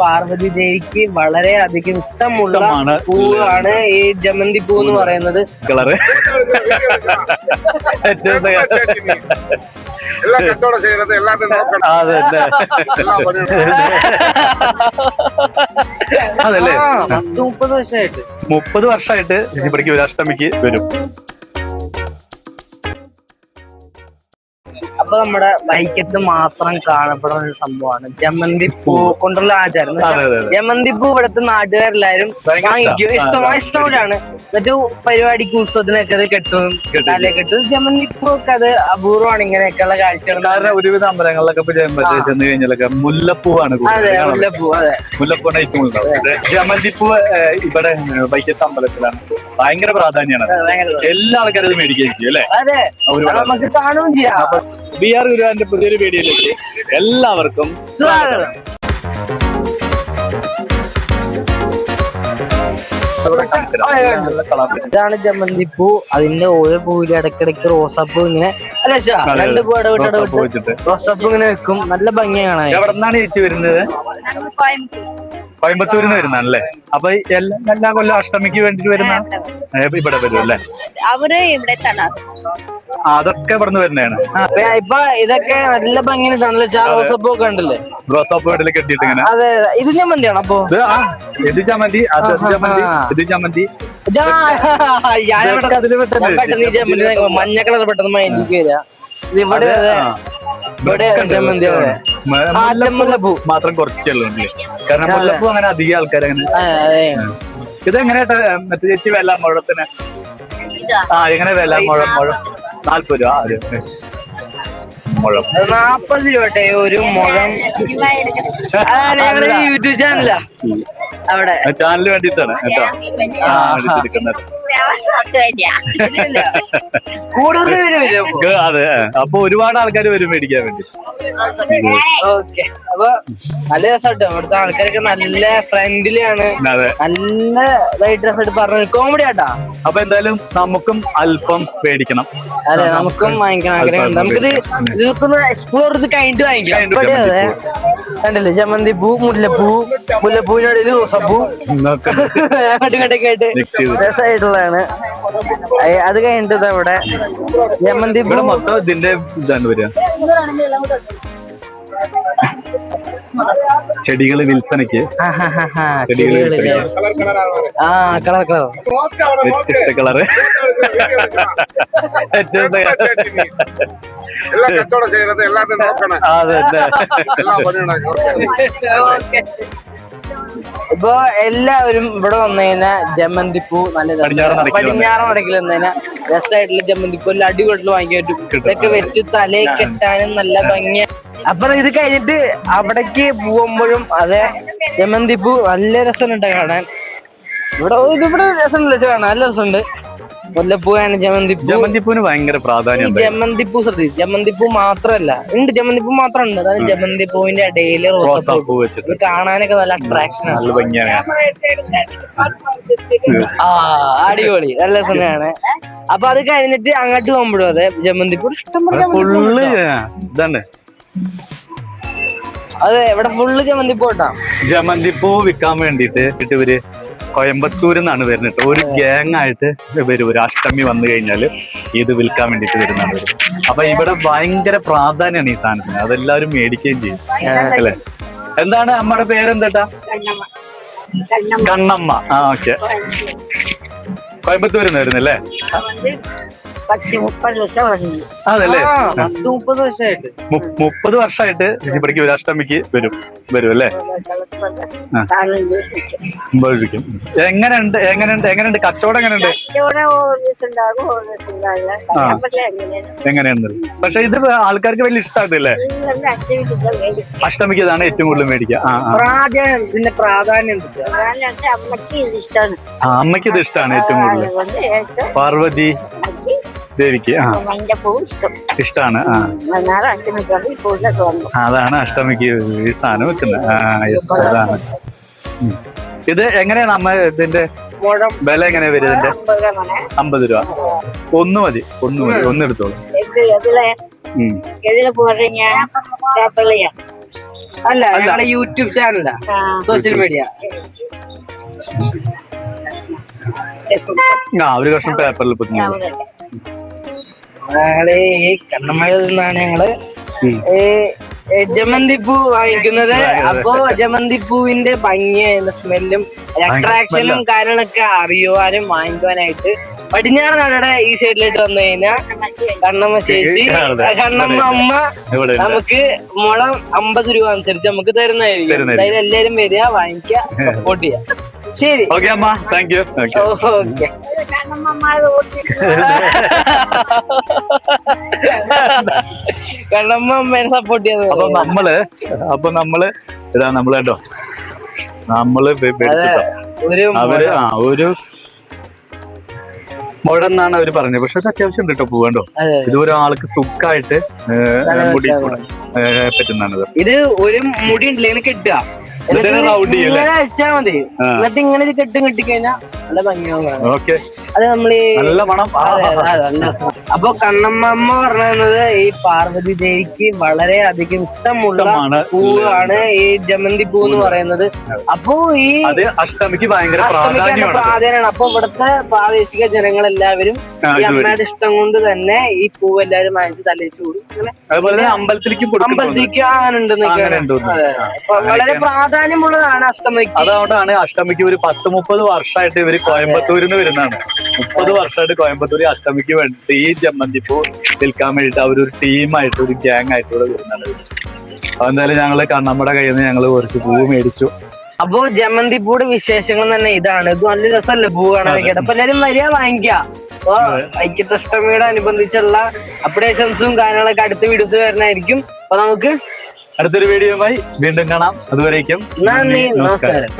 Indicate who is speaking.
Speaker 1: പാർവതി ദേവിക്ക് വളരെ അധികം ഇഷ്ടമുള്ള. പൂവാണ് ഈ ജമന്തി പൂ എന്ന് പറയുന്നത്.
Speaker 2: കളറ്.
Speaker 3: എല്ലാം കച്ചവടം ചെയ്യുന്നത് എല്ലാത്തിനും നോക്കണം.
Speaker 2: അതല്ലേ?
Speaker 1: മുപ്പത് വർഷമായിട്ട്.
Speaker 2: മുപ്പത് വർഷമായിട്ട് ഇവിടേക്ക് വിരാഷ്ടമിക്ക് വരും.
Speaker 1: അപ്പൊ നമ്മുടെ വൈക്കത്ത് മാത്രം കാണപ്പെടുന്ന ഒരു സംഭവമാണ്. ജമന്തി പൂ കൊണ്ടുള്ള ആചാരം. ജമന്തി പൂ ഇവിടുത്തെ നാട്ടുകാരെല്ലാരും വാങ്ങിക്കും
Speaker 2: ഇഷ്ടാ.
Speaker 1: ഇഷ്ടമാണ് മറ്റു എന്നിട്ട് പരിപാടിക്ക് ഉത്സവത്തിനൊക്കെ അത് കെട്ടും. തലേ കെട്ടും. ജമന്തി പൂ ഒക്കെ അത് അപൂർവമാണ് ഇങ്ങനെയൊക്കെയുള്ള കാഴ്ചകൾ
Speaker 2: കാരണം ഒരുവിധ അമ്പലങ്ങളിലൊക്കെ ചെന്ന് കഴിഞ്ഞാലൊക്കെ മുല്ലപ്പൂവാണ്
Speaker 1: അതെ. മുല്ലപ്പൂ അതെ.
Speaker 2: ഏറ്റവും ജമന്തിപ്പൂ ഇവിടെ വൈക്കത്ത് അമ്പലത്തിലാണ്. ഭയങ്കര പ്രാധാന്യമാണ്. എല്ലാ ആൾക്കാരും ഇത് മേടിക്കുകയും ചെയ്യും അല്ലെ?
Speaker 1: അതെ. നമുക്ക് കാണുകയും ചെയ്യാം.
Speaker 2: ബി ആർ ഗുരുവാന്റെ പുതിയൊരു വീഡിയോയിലേക്ക് എല്ലാവർക്കും
Speaker 1: സ്വാഗതം. ഇതാണ് ജമന്തി പൂ അതിന്റെ ഓരോ പൂവിലും ഇടക്കിടക്ക് റോസാപ്പൂ ഇങ്ങനെ അല്ല. രണ്ട് പൂ ഇടവിട്ട്
Speaker 2: റോസാപ്പൂ
Speaker 1: ഇടവിട്ട് റോസാപ്പൂ ഇങ്ങനെ വെക്കും. നല്ല ഭംഗിയാണ്
Speaker 2: എവിടെ നിന്നാണ് ചേച്ചി വരുന്നത്? കോയമ്പത്തൂരിൽ നിന്ന് വരുന്നതാണല്ലേ അപ്പൊ എല്ലാം എല്ലാ കൊല്ലം അഷ്ടമിക്ക് വേണ്ടിട്ട് വരുന്ന ഇവിടെ വരും അല്ലേ?
Speaker 4: അവർ ഇവിടെ
Speaker 2: അതൊക്കെ പറഞ്ഞു വരുന്നതാണ്.
Speaker 1: ഇപ്പൊ- ഇതൊക്കെ നല്ല ഭംഗിയിട്ടാണല്ലോ ചാ റോസാപ്പൂ ഒക്കെ ഉണ്ടല്ലേ
Speaker 2: റോസാപ്പൂ വീട്ടിൽ കെട്ടിയിട്ട് ഇങ്ങനെ.
Speaker 1: അതെ ഇത് അപ്പൊ?
Speaker 2: ഇത് ചമ്മന്തി ചമ്മന്തി ഇത് ചമ്മന്തി
Speaker 1: മഞ്ഞ കളർ പെട്ടെന്ന് മൈൻഡിക്ക് വരിക ഇവിടെ.
Speaker 2: മാത്രം കുറച്ചുള്ളൂ കാരണം മുല്ലപ്പൂ അങ്ങനെ അധികം ആൾക്കാർ അങ്ങനെ
Speaker 1: ആ, അതെ.
Speaker 2: ഇത് എങ്ങനെയാ മറ്റേ ചേച്ചി വെല്ലാം മുഴത്തിന് ആ എങ്ങനെ വെല്ലാം മുഴം മുഴം നാല്പത് രൂപ ഒരു മുഴം.
Speaker 1: നാപ്പത് രൂപട്ടെ ഒരു മുഴം. യൂട്യൂബ് ചാനലാ അവിടെ.
Speaker 2: ചാനൽ വേണ്ടിയിട്ടാണ് കേട്ടോ. ആ എടുത്തെടുക്കുന്നത് അതെ അപ്പൊ ഒരുപാട് ആൾക്കാർ വരും മേടിക്കാൻ വേണ്ടി.
Speaker 1: ഓക്കെ. അപ്പൊ നല്ല രസമായിട്ടോ ഇവിടുത്തെ ആൾക്കാരൊക്കെ നല്ല ഫ്രണ്ട്ലിയാണ്.
Speaker 2: അതെ.
Speaker 1: ഡ്രസ് ആയിട്ട് പറഞ്ഞു കോമഡി ആട്ടാ.
Speaker 2: അപ്പൊ എന്തായാലും നമുക്കും അല്പം മേടിക്കണം
Speaker 1: അതെ നമുക്കും വാങ്ങിക്കണം. ആഗ്രഹം നമുക്കിത് ഇതൊക്കെ എക്സ്പ്ലോർ ചെയ്ത് കഴിഞ്ഞിട്ട് വാങ്ങിക്കാം. അതെ. കണ്ടില്ലേ? ജമന്തി പൂ മുല്ലപ്പൂ മുല്ലപ്പൂവിന്റെ ഇടയിൽ റോസപ്പൂ. അങ്ങോട്ടും ഇങ്ങോട്ടൊക്കെ ആയിട്ട്. രസമായിട്ടുള്ളതാണ് അത് കഴിഞ്ഞിട്ട് അവിടെ ഇവിടെ. ജമന്തി പൂ
Speaker 2: ഇവിടെ മൊത്തം ഇതിന്റെ ഇതാണ് വരിക. ചെടികൾ വിൽപ്പനയ്ക്ക്.
Speaker 3: കളറാണ്
Speaker 1: ആ കളർ കളർ.
Speaker 2: വ്യത്യസ്ത കളറ്.
Speaker 1: ഇപ്പൊ എല്ലാവരും ഇവിടെ വന്നു കഴിഞ്ഞാൽ ജമന്തിപ്പൂ നല്ല രസാ.
Speaker 2: പടിഞ്ഞാറ് നടക്കിൽ
Speaker 1: വന്നു കഴിഞ്ഞാൽ രസമായിട്ടുള്ള ജമന്തിപ്പൂ എല്ലാം അടിപൊളി വാങ്ങിക്കാൻ പറ്റും. ഇതൊക്കെ വെച്ച് തലയിൽ കെട്ടാനും നല്ല ഭംഗിയ. അപ്പൊ ഇത് കഴിഞ്ഞിട്ട് അവിടേക്ക് പോകുമ്പോഴും അതെ ജമന്തിപ്പൂ നല്ല രസമുണ്ട് കാണാൻ. ഇവിടെ ഇതിവിടെ രസമുണ്ട് കാണാൻ. നല്ല രസമുണ്ട്. മുല്ലപ്പൂ ആണ് ജമന്തിപ്പൂ
Speaker 2: ജമന്തിപ്പൂവിന് ഭയങ്കര പ്രാധാന്യം
Speaker 1: ജമന്തിപ്പൂ ശ്രദ്ധിച്ചു. ജമന്തിപ്പൂ മാത്രല്ല ഉണ്ട് ജമന്തിപ്പൂ മാത്രം ഉണ്ട് അതാണ് ജമന്തിപ്പൂവിന്റെ ഇടയിൽ റോസാപ്പൂ
Speaker 2: വെച്ചിട്ട്.
Speaker 1: കാണാനൊക്കെ നല്ല അട്രാക്ഷൻ ആണ്.
Speaker 2: നല്ല ഭംഗിയാണ്.
Speaker 1: ആ അടിപൊളി. നല്ല രസമാണ് അപ്പൊ അത് കഴിഞ്ഞിട്ട് അങ്ങോട്ട് പോകുമ്പോഴും അതെ ജമന്തിപ്പൂ ഇഷ്ടം പോലെ അതെ ഇവിടെ ഫുള്ള് ജമന്തിപ്പൂട്ടാ.
Speaker 2: ജമന്തിപ്പൂ വിൽക്കാൻ വേണ്ടിട്ട് ഇവർ കോയമ്പത്തൂരിൽ നിന്നാണ് വരുന്നത്. ഒരു ഗ്യാങ് ആയിട്ട് വരും ഒരു അഷ്ടമി വന്നു കഴിഞ്ഞാൽ ഇത് വിൽക്കാൻ വേണ്ടിട്ട് വരുന്നതാണ് വരും അപ്പൊ ഇവിടെ ഭയങ്കര പ്രാധാന്യമാണ് ഈ സാധനത്തിന്. അതെല്ലാവരും മേടിക്കുകയും ചെയ്യും. അല്ലെ? എന്താണ് അമ്മയുടെ പേരെന്താ കണ്ണമ്മ. ആ ഓക്കെ. കോയമ്പത്തൂരിൽ നിന്ന് വരുന്നല്ലേ?
Speaker 4: പത്ത് മുപ്പത് വർഷം
Speaker 2: അതല്ലേ
Speaker 1: മുപ്പത് വർഷമായിട്ട്
Speaker 2: മുപ്പത് വർഷമായിട്ട് ഇവിടേക്ക് വിരാഷ്ടമിക്ക് വരും. വരും അല്ലേ? ഉപയോഗിക്കും എങ്ങനെയുണ്ട് എങ്ങനെയുണ്ട് എങ്ങനെയുണ്ട്? കച്ചവടം എങ്ങനെയുണ്ട്?
Speaker 4: എങ്ങനെയുണ്ട് ഒരു ഒരു
Speaker 2: പക്ഷെ ഇത് ആൾക്കാർക്ക് വലിയ ഇഷ്ടമാകത്തില്ലേ
Speaker 4: നല്ല ആക്ടിവിറ്റികൾ വേണ്ടി
Speaker 2: അഷ്ടമിക്ക് ഇതാണ് ഏറ്റവും കൂടുതൽ മേടിക്കുക.
Speaker 1: പ്രാധാന്യം ഇതിന്റെ
Speaker 4: അമ്മയ്ക്ക് ഇത് ഇഷ്ടമാണ്
Speaker 2: ആ അമ്മയ്ക്ക് ഇത് ഏറ്റവും കൂടുതൽ. പാർവതി ദേവിക്ക് ആ. ഇഷ്ടമാണ് അതാണ് അഷ്ടമിക്ക് ഈ സാധനം വെക്കുന്നത്. ആ അതാണ്. ഇത് എങ്ങനെയാണ് അമ്മ ഇതിന്റെ വില എങ്ങനെ വരും ഇതിന്റെ?
Speaker 4: അമ്പത് രൂപ
Speaker 2: ഒന്ന് മതി ഒന്ന് മതി ഒന്ന് എടുത്തോളൂ.
Speaker 1: അല്ല ഞങ്ങളെ യൂട്യൂബ് ചാനലാ. Social media.
Speaker 2: ആ ഒരു കഷ്ണം പേപ്പറിൽ പൊതിഞ്ഞു
Speaker 1: ഞങ്ങൾ ഈ കണ്ണമ്മയിൽ നിന്നാണ് ഞങ്ങൾ ഈ ജമന്തിപ്പൂ വാങ്ങിക്കുന്നത്. അപ്പോ ജമന്തിപ്പൂവിന്റെ ഭംഗിയായ സ്മെല്ലും അട്രാക്ഷനും കാര്യങ്ങളൊക്കെ അറിയുവാനും വാങ്ങിക്കുവാനായിട്ട് പടിഞ്ഞാറ് നടയുടെ ഈ സൈഡിലേക്ക് വന്നു കഴിഞ്ഞാൽ കണ്ണമ്മ ചേച്ചി. കണ്ണമ്മ അമ്മ
Speaker 2: നമുക്ക്
Speaker 1: മുളം അമ്പത് രൂപ അനുസരിച്ച് നമുക്ക് തരുന്നതായിരിക്കും.
Speaker 2: തരുന്നതായിരിക്കും.
Speaker 1: എന്തായാലും എല്ലാരും വരിക വാങ്ങിക്കുക സപ്പോർട്ട് ചെയ്യാം ശരി.
Speaker 2: ഓക്കെ അമ്മ. Thank you okay.
Speaker 1: കണ്ണമ്മ അമ്മേനെ സപ്പോർട്ട്
Speaker 2: അപ്പൊ
Speaker 1: ചെയ്യാൻ
Speaker 2: നമ്മൾ അപ്പൊ നമ്മൾ ഇതാ നമ്മൾ കേട്ടോ
Speaker 1: നമ്മൾ
Speaker 2: അവർ ആ ഒരു മുഴന്നാണ് അവർ പറഞ്ഞത്. പക്ഷെ അത് അത്യാവശ്യം ഉണ്ട് കേട്ടോ
Speaker 1: പോകണ്ടോ.
Speaker 2: ഇത് ഒരാൾക്ക് സുഖമായിട്ട് മുടി പറ്റുന്നതാണിത്.
Speaker 1: ഇത് ഒരു മുടി ഉണ്ടല്ലേ? കിട്ടുക കെട്ടുക
Speaker 2: എന്നിട്ട്
Speaker 1: ഇങ്ങനെ കെട്ടും കെട്ടിക്കഴിഞ്ഞാൽ നല്ല ഭംഗിയാവുന്നതാണ്
Speaker 2: ഓക്കെ.
Speaker 1: അത് നമ്മളീ
Speaker 2: നല്ല മണം.
Speaker 1: അപ്പൊ കണ്ണമ്മ പറഞ്ഞത് ഈ പാർവതി ദേവിക്ക് വളരെ അധികം ഇഷ്ടമുള്ള. പൂവാണ് ഈ ജമന്തി പൂ എന്ന് പറയുന്നത്. അപ്പോ ഈ
Speaker 2: അഷ്ടമിക്ക് ഭയങ്കര പ്രാധാന്യമാണ്
Speaker 1: അപ്പൊ ഇവിടുത്തെ പ്രാദേശിക ജനങ്ങളെല്ലാവരും ഈ അമ്മയുടെ ഇഷ്ടം കൊണ്ട് തന്നെ ഈ പൂവ് എല്ലാവരും വാങ്ങിച്ച് തലയിച്ചു കൊടുക്കും.
Speaker 2: അതുപോലെ അമ്പലത്തിലേക്ക്
Speaker 1: അമ്പലത്തിലേക്ക് അങ്ങനെ ഉണ്ട്
Speaker 2: അങ്ങനെ ഉണ്ട് ഉണ്ട്.
Speaker 1: വളരെ പ്രാധാന്യമുള്ളതാണ് അഷ്ടമിക്ക്.
Speaker 2: അതുകൊണ്ടാണ് അഷ്ടമിക്ക് ഒരു പത്ത് മുപ്പത് വർഷമായിട്ട് ഇവർ കോയമ്പത്തൂരിൽ നിന്ന് വരുന്നതാണ്. മുപ്പത് വർഷമായിട്ട് കോയമ്പത്തൂർ അഷ്ടമിക്ക് വേണ്ടിട്ട് ഈ ജമ്മന്തിപ്പൂ വിൽക്കാൻ വേണ്ടിട്ട് അവരൊരു ടീമായിട്ട് ഒരു ഗ്യാങ് ആയിട്ട് ഇവിടെ അപ്പൊ എന്തായാലും ഞങ്ങൾ കണ്ണമ്മയുടെ കയ്യിൽ നിന്ന് ഞങ്ങൾ കുറച്ച് പൂ മേടിച്ചു.
Speaker 1: അപ്പോ ജമന്തിപ്പൂടെ വിശേഷങ്ങൾ തന്നെ ഇതാണ്. ഇത് നല്ല രസമല്ലേ? പൂ കാണാൻ വേണ്ടിയിട്ട് അപ്പൊ എല്ലാരും വരിക വാങ്ങിക്കാം അപ്പൊ ഐക്യത്തഷ്ടമിയുടെ അനുബന്ധിച്ചുള്ള അപ്ഡേഷൻസും കാര്യങ്ങളൊക്കെ അടുത്ത വീഡിയോസ് വരുന്നതായിരിക്കും. അപ്പൊ നമുക്ക്
Speaker 2: അടുത്തൊരു വീഡിയോയുമായി വീണ്ടും കാണാം. അതുവരേക്കും
Speaker 1: നന്ദി. നമസ്കാരം.